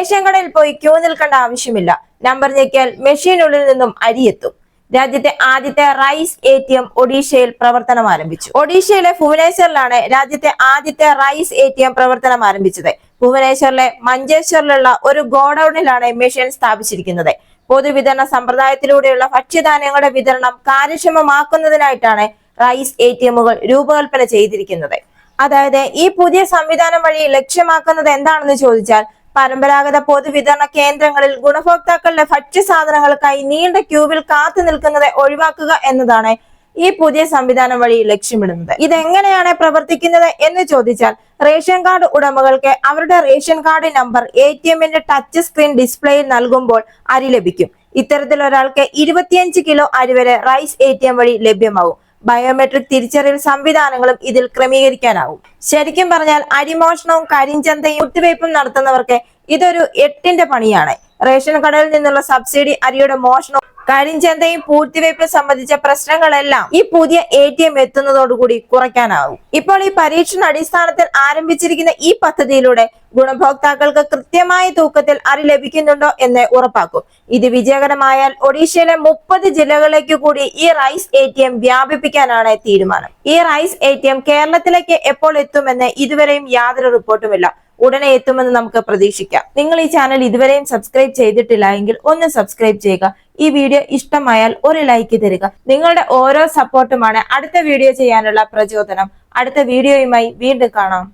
Ration കടയിൽ പോയി Q നിൽക്കേണ്ട ആവശ്യമില്ല. നമ്പർ ഞെക്കിയാൽ മെഷീനുള്ളിൽ നിന്നും അരിയെത്തും. രാജ്യത്തെ ആദ്യത്തെ റൈസ് എ ടി എം ഒഡീഷയിൽ പ്രവർത്തനം ആരംഭിച്ചു. ഒഡീഷയിലെ ഭുവനേശ്വറിലാണ് രാജ്യത്തെ ആദ്യത്തെ റൈസ് എ ടി എം പ്രവർത്തനം ആരംഭിച്ചത്. ഭുവനേശ്വറിലെ മഞ്ചേശ്വറിലുള്ള ഒരു ഗോഡൌണിലാണ് മെഷീൻ സ്ഥാപിച്ചിരിക്കുന്നത്. പൊതുവിതരണ സമ്പ്രദായത്തിലൂടെയുള്ള ഭക്ഷ്യധാന്യങ്ങളുടെ വിതരണം കാര്യക്ഷമമാക്കുന്നതിനായിട്ടാണ് റൈസ് എ ടി എമ്മുകൾ രൂപകൽപ്പന ചെയ്തിരിക്കുന്നത്. അതായത് ഈ പുതിയ സംവിധാനം വഴി ലക്ഷ്യമാക്കുന്നത് എന്താണെന്ന് ചോദിച്ചാൽ പരമ്പരാഗത പൊതുവിതരണ കേന്ദ്രങ്ങളിൽ ഗുണഭോക്താക്കളുടെ ഭക്ഷ്യസാധനങ്ങൾക്കായി നീണ്ട ക്യൂവിൽ കാത്തു നിൽക്കുന്നത് ഒഴിവാക്കുക എന്നതാണ് ഈ പുതിയ സംവിധാനം വഴി ലക്ഷ്യമിടുന്നത്. ഇതെങ്ങനെയാണ് പ്രവർത്തിക്കുന്നത് എന്ന് ചോദിച്ചാൽ റേഷൻ കാർഡ് ഉടമകൾക്ക് അവരുടെ ration card number A T എമ്മിന്റെ ടച്ച് സ്ക്രീൻ ഡിസ്പ്ലേയിൽ നൽകുമ്പോൾ അരി ലഭിക്കും. ഇത്തരത്തിൽ ഒരാൾക്ക് ഇരുപത്തിയഞ്ച് കിലോ അരി വരെ റൈസ് എ ടി എം വഴി ലഭ്യമാവും. ബയോമെട്രിക് തിരിച്ചറിയൽ സംവിധാനങ്ങളും ഇതിൽ ക്രമീകരിക്കാനാവും. ശരിക്കും പറഞ്ഞാൽ അരിമോഷണവും കരിഞ്ചന്തയും കുത്തിവയ്പും നടത്തുന്നവർക്ക് ഇതൊരു എട്ടിന്റെ പണിയാണ്. റേഷൻ കടയിൽ നിന്നുള്ള സബ്സിഡി അരിയുടെ മോഷണവും കരിഞ്ചന്തയും പൂഴ്ത്തിവയ്പും സംബന്ധിച്ച പ്രശ്നങ്ങളെല്ലാം ഈ പുതിയ എ ടി എം എത്തുന്നതോടുകൂടി കുറയ്ക്കാനാവും ഇപ്പോൾ ഈ പരീക്ഷണ അടിസ്ഥാനത്തിൽ ആരംഭിച്ചിരിക്കുന്ന ഈ പദ്ധതിയിലൂടെ ഗുണഭോക്താക്കൾക്ക് കൃത്യമായ തൂക്കത്തിൽ അരി ലഭിക്കുന്നുണ്ടോ എന്ന് ഉറപ്പാക്കും. ഇത് വിജയകരമായാൽ ഒഡീഷയിലെ മുപ്പത് ജില്ലകളിലേക്ക് കൂടി ഈ റൈസ് എ ടി എം വ്യാപിപ്പിക്കാനാണ് തീരുമാനം. ഈ റൈസ് എ ടി എം കേരളത്തിലേക്ക് എപ്പോൾ എത്തുമെന്ന് ഇതുവരെയും യാതൊരു റിപ്പോർട്ടുമില്ല. ഉടനെ എത്തുമെന്ന് നമുക്ക് പ്രതീക്ഷിക്കാം. നിങ്ങൾ ഈ ചാനൽ ഇതുവരെയും സബ്സ്ക്രൈബ് ചെയ്തിട്ടില്ല എങ്കിൽ ഒന്ന് സബ്സ്ക്രൈബ് ചെയ്യുക. ഈ വീഡിയോ ഇഷ്ടമായാൽ ഒരു ലൈക്ക് തരിക. നിങ്ങളുടെ ഓരോ സപ്പോർട്ടുമാണ് അടുത്ത വീഡിയോ ചെയ്യാനുള്ള പ്രചോദനം. അടുത്ത വീഡിയോയുമായി വീണ്ടും കാണാം.